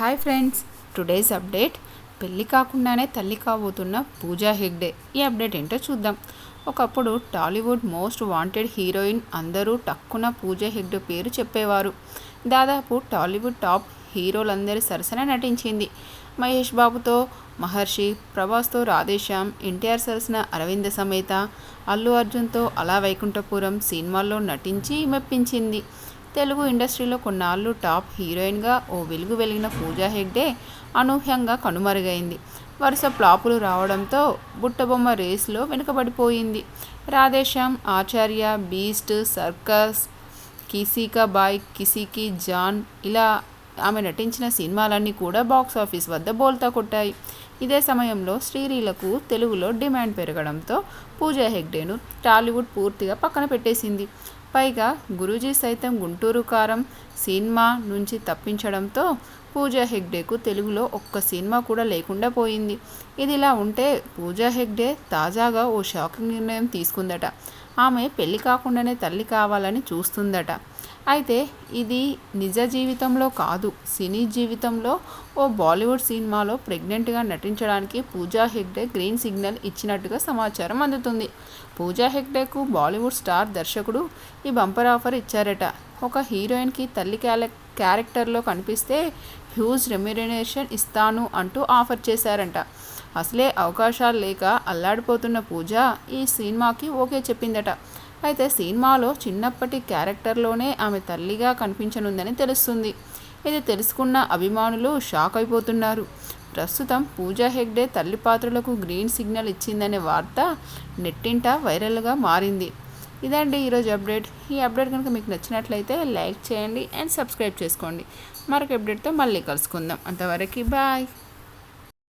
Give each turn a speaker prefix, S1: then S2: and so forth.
S1: Hi friends today's update. పెళ్ళి కాకుండానే తల్లి కాబోతున్న పూజా హెగ్డే ఈ అప్డేట్ ఏంటో చూద్దాం. ఒకప్పుడు టాలీవుడ్ మోస్ట్ వాంటెడ్ హీరోయిన్ అందరూ టక్కున పూజా హెగ్డే పేరు చెప్పేవారు. దాదాపు టాలీవుడ్ టాప్ హీరోలందరి సరసన నటించింది. మహేష్ బాబుతో మహర్షి ప్రభాస్తో రాధేశ్యామ్ ఎన్టీఆర్ సరసన అరవింద సమేత అల్లు అర్జున్తో అలా వైకుంఠపురం సినిమాల్లో నటించి మెప్పించింది. తెలుగు ఇండస్ట్రీలో కొన్నాళ్ళు టాప్ హీరోయిన్గా ఓ వెలుగు వెలిగిన పూజా హెగ్డే అనూహ్యంగా కనుమరుగైంది. వరుస ప్లాపులు రావడంతో బుట్టబొమ్మ రేస్లో వెనుకబడిపోయింది. రాధేశ్యామ్ ఆచార్య బీస్ట్ సర్కస్ కిసీకా బాయ్ కిసీకి జాన్ ఇలా ఆమె నటించిన సినిమాలన్నీ కూడా బాక్స్ ఆఫీస్ వద్ద బోల్తా కొట్టాయి. ఇదే సమయంలో శ్రీరీలకు తెలుగులో డిమాండ్ పెరగడంతో పూజా హెగ్డేను టాలీవుడ్ పూర్తిగా పక్కన పెట్టేసింది. పైగా గురూజీ సైతం గుంటూరు కారం సినిమా నుంచి తప్పించడంతో పూజా హెగ్డేకు తెలుగులో ఒక్క సినిమా కూడా లేకుండా పోయింది. ఇదిలా ఉంటే పూజా హెగ్డే తాజాగా ఓ షాకింగ్ నిర్ణయం తీసుకుందట. ఆమె పెళ్ళి కాకుండానే తల్లి కావాలని చూస్తుందట. అయితే ఇది నిజ జీవితంలో కాదు. సినీ జీవితంలో ఓ బాలీవుడ్ సినిమాలో ప్రెగ్నెంట్గా నటించడానికి పూజా హెగ్డే గ్రీన్ సిగ్నల్ ఇచ్చినట్టుగా సమాచారం అందుతుంది. పూజా హెగ్డేకు బాలీవుడ్ స్టార్ దర్శకుడు ఈ బంపర్ ఆఫర్ ఇచ్చారట. ఒక హీరోయిన్కి తల్లి క్యారెక్టర్లో కనిపిస్తే హ్యూజ్ రెమ్యురేషన్ ఇస్తాను అంటూ ఆఫర్ చేశారంట. అసలే అవకాశాలు లేక అల్లాడిపోతున్న పూజ ఈ సినిమాకి ఓకే చెప్పిందట. అయితే సినిమాలో చిన్నప్పటి క్యారెక్టర్లోనే ఆమె తల్లిగా కనిపించనుందని తెలుస్తుంది. ఇది తెలుసుకున్న అభిమానులు షాక్ అయిపోతున్నారు. ప్రస్తుతం పూజా హెగ్డే తల్లి పాత్రలకు గ్రీన్ సిగ్నల్ ఇచ్చిందనే వార్త నెట్టింట వైరల్గా మారింది. ఇదండి ఈరోజు అప్డేట్. ఈ అప్డేట్ కనుక మీకు నచ్చినట్లయితే లైక్ చేయండి అండ్ సబ్స్క్రైబ్ చేసుకోండి. మరొక అప్డేట్తో మళ్ళీ కలుసుకుందాం. అంతవరకు బాయ్.